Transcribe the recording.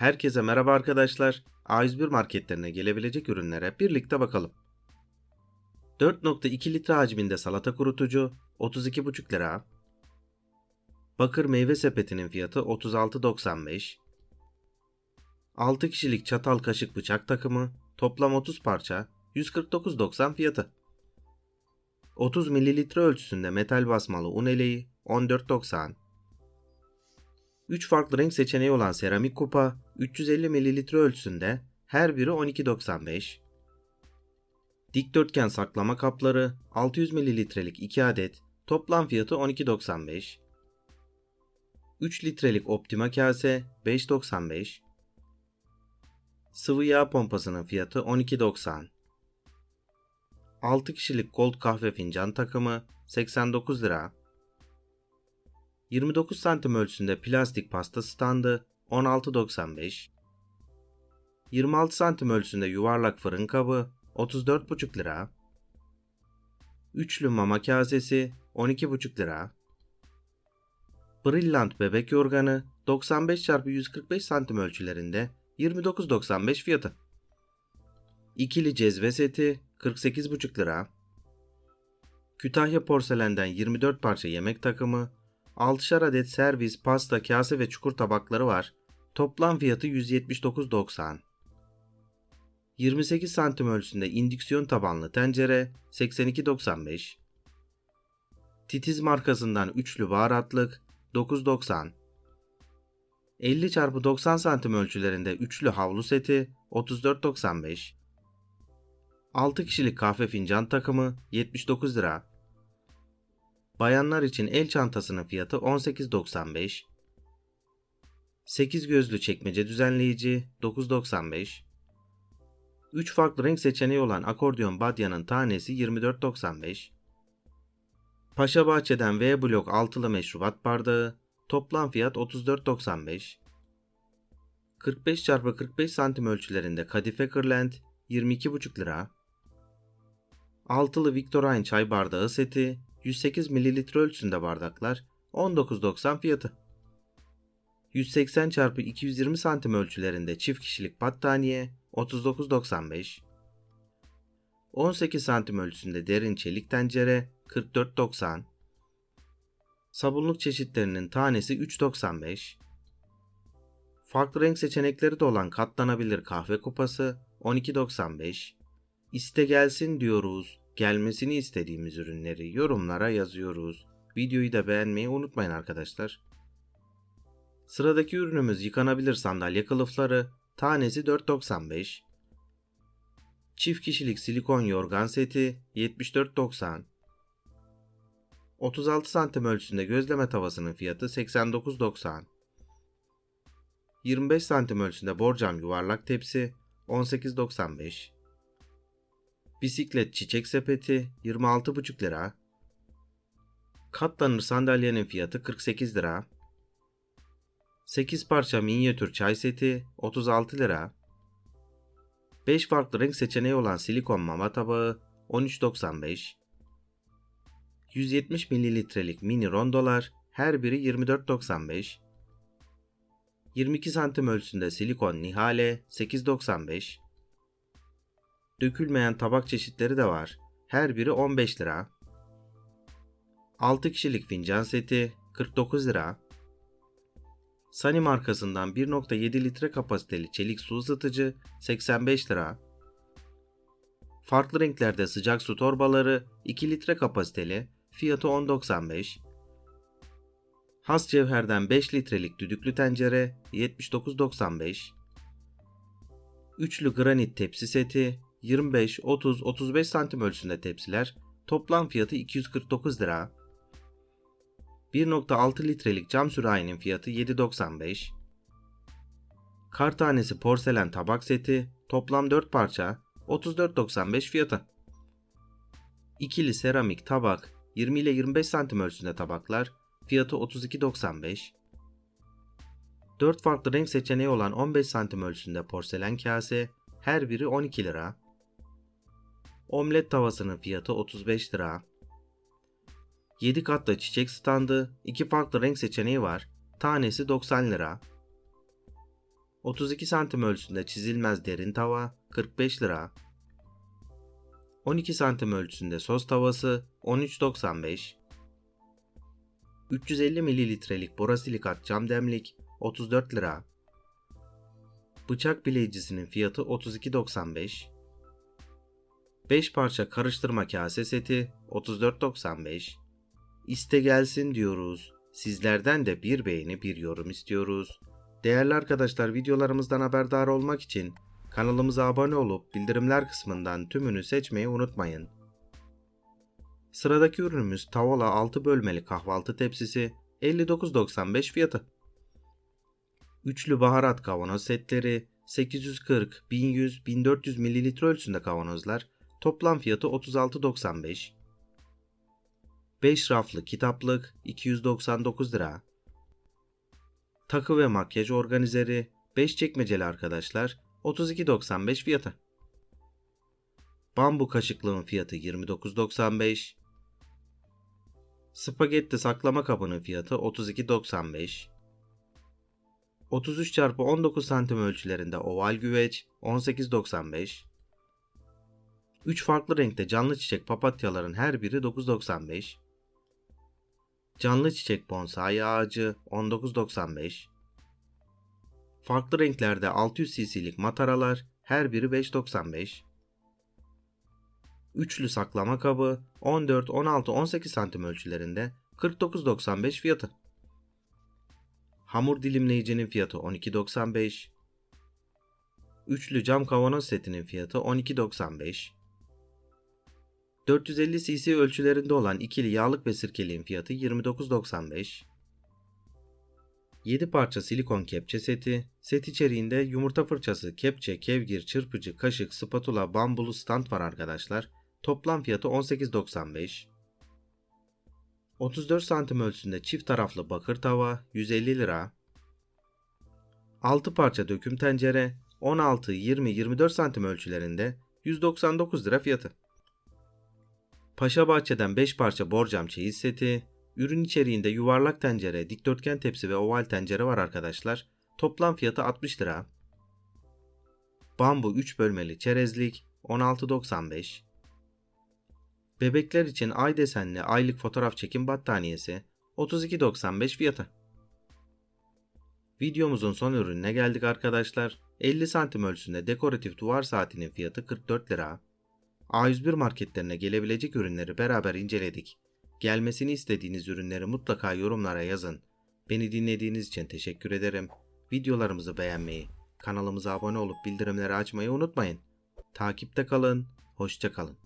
Herkese merhaba arkadaşlar. A101 marketlerine gelebilecek ürünlere birlikte bakalım. 4.2 litre hacminde salata kurutucu 32,5 lira. Bakır meyve sepetinin fiyatı 36.95. 6 kişilik çatal kaşık bıçak takımı toplam 30 parça 149.90 fiyatı. 30 mililitre ölçüsünde metal basmalı un eleği 14.90. 3 farklı renk seçeneği olan seramik kupa 350 mililitre ölçüsünde her biri 12.95. Dikdörtgen saklama kapları 600 mililitrelik 2 adet toplam fiyatı 12.95. 3 litrelik Optima kase 5.95. Sıvı yağ pompasının fiyatı 12.90. 6 kişilik gold kahve fincan takımı 89 lira. 29 santim ölçüsünde plastik pasta standı 16.95. 26 santim ölçüsünde yuvarlak fırın kabı 34,5 lira. Üçlü mama kasesi 12,5 lira. Brillant bebek yorganı 95 x 145 santim ölçülerinde 29.95 fiyatı. İkili cezve seti 48,5 lira. Kütahya porselenden 24 parça yemek takımı 6'şar adet servis, pasta, kase ve çukur tabakları var. Toplam fiyatı 179.90. 28 santim ölçüsünde indüksiyon tabanlı tencere 82.95. Titiz markasından üçlü baharatlık 9.90. 50 x 90 santim ölçülerinde üçlü havlu seti 34.95. 6 kişilik kahve fincan takımı 79 lira. Bayanlar için el çantasının fiyatı 18.95. 8 gözlü çekmece düzenleyici 9.95. 3 farklı renk seçeneği olan akordeon badyanın tanesi 24.95. Paşa Bahçe'den V blok altılı meşrubat bardağı toplam fiyat 34.95. 45 x 45 santim ölçülerinde kadife kırlent 22,5 lira. Altılı Victorine çay bardağı seti 108 mililitre ölçüsünde bardaklar 19.90 fiyatı. 180 x 220 santim ölçülerinde çift kişilik battaniye 39.95. 18 santim ölçüsünde derin çelik tencere 44.90. Sabunluk çeşitlerinin tanesi 3.95. Farklı renk seçenekleri de olan katlanabilir kahve kupası 12.95. İste gelsin diyoruz. Gelmesini istediğimiz ürünleri yorumlara yazıyoruz. Videoyu da beğenmeyi unutmayın arkadaşlar. Sıradaki ürünümüz yıkanabilir sandalye kılıfları. Tanesi 4.95. Çift kişilik silikon yorgan seti 74.90. 36 santim ölçüsünde gözleme tavasının fiyatı 89.90. 25 santim ölçüsünde borcam yuvarlak tepsi 18.95. Bisiklet çiçek sepeti 26,5 lira. Katlanır sandalyenin fiyatı 48 lira. 8 parça minyatür çay seti 36 lira. 5 farklı renk seçeneği olan silikon mama tabağı 13.95. 170 mililitrelik mini rondolar her biri 24.95. 22 santim ölçüsünde silikon nihale 8.95. Dökülmeyen tabak çeşitleri de var. Her biri 15 lira. 6 kişilik fincan seti 49 lira. Sunny markasından 1.7 litre kapasiteli çelik su ısıtıcı 85 lira. Farklı renklerde sıcak su torbaları 2 litre kapasiteli fiyatı 10.95. Has cevherden 5 litrelik düdüklü tencere 79.95. Üçlü granit tepsi seti 25, 30, 35 santim ölçüsünde tepsiler toplam fiyatı 249 lira. 1.6 litrelik cam sürahinin fiyatı 7.95. Kar tanesi porselen tabak seti toplam 4 parça 34.95 fiyatı. İkili seramik tabak 20 ile 25 santim ölçüsünde tabaklar fiyatı 32.95. 4 farklı renk seçeneği olan 15 santim ölçüsünde porselen kase her biri 12 lira. Omlet tavasının fiyatı 35 lira. 7 katlı çiçek standı, 2 farklı renk seçeneği var. Tanesi 90 lira. 32 santim ölçüsünde çizilmez derin tava 45 lira. 12 santim ölçüsünde sos tavası 13.95. 350 mililitrelik borosilikat cam demlik 34 lira. Bıçak bileyicisinin fiyatı 32.95. 5 parça karıştırma kase seti 34.95. İste gelsin diyoruz. Sizlerden de bir beğeni bir yorum istiyoruz. Değerli arkadaşlar videolarımızdan haberdar olmak için kanalımıza abone olup bildirimler kısmından tümünü seçmeyi unutmayın. Sıradaki ürünümüz Tavola 6 bölmeli kahvaltı tepsisi 59.95 fiyatı. Üçlü baharat kavanoz setleri 840, 1100, 1400 ml ölçüsünde kavanozlar toplam fiyatı 36.95. 5 raflı kitaplık 299 lira. Takı ve makyaj organizeri 5 çekmeceli arkadaşlar 32.95 fiyatı. Bambu kaşıklığın fiyatı 29.95. Spagetti saklama kabının fiyatı 32.95. 33 x 19 santim ölçülerinde oval güveç 18.95. 3 farklı renkte canlı çiçek papatyaların her biri 9.95. Canlı çiçek bonsai ağacı 19.95. Farklı renklerde 600 cc'lik mataralar her biri 5.95. Üçlü saklama kabı 14, 16, 18 santim ölçülerinde 49.95 fiyatı. Hamur dilimleyicinin fiyatı 12.95. Üçlü cam kavanoz setinin fiyatı 12.95. 450 cc ölçülerinde olan ikili yağlık ve sirkeliğin fiyatı 29.95. 7 parça silikon kepçe seti, set içeriğinde yumurta fırçası, kepçe, kevgir, çırpıcı, kaşık, spatula, bambulu stand var arkadaşlar. Toplam fiyatı 18.95. 34 santim ölçüsünde çift taraflı bakır tava 150 lira. 6 parça döküm tencere 16, 20, 24 santim ölçülerinde 199 lira fiyatı. Paşa Bahçe'den 5 parça borcam çeyiz seti, ürün içeriğinde yuvarlak tencere, dikdörtgen tepsi ve oval tencere var arkadaşlar. Toplam fiyatı 60 lira. Bambu 3 bölmeli çerezlik 16.95. Bebekler için ay desenli aylık fotoğraf çekim battaniyesi 32.95 fiyatı. Videomuzun son ürününe geldik arkadaşlar. 50 santim ölçüsünde dekoratif duvar saatinin fiyatı 44 lira. A101 marketlerine gelebilecek ürünleri beraber inceledik. Gelmesini istediğiniz ürünleri mutlaka yorumlara yazın. Beni dinlediğiniz için teşekkür ederim. Videolarımızı beğenmeyi, kanalımıza abone olup bildirimleri açmayı unutmayın. Takipte kalın, hoşça kalın.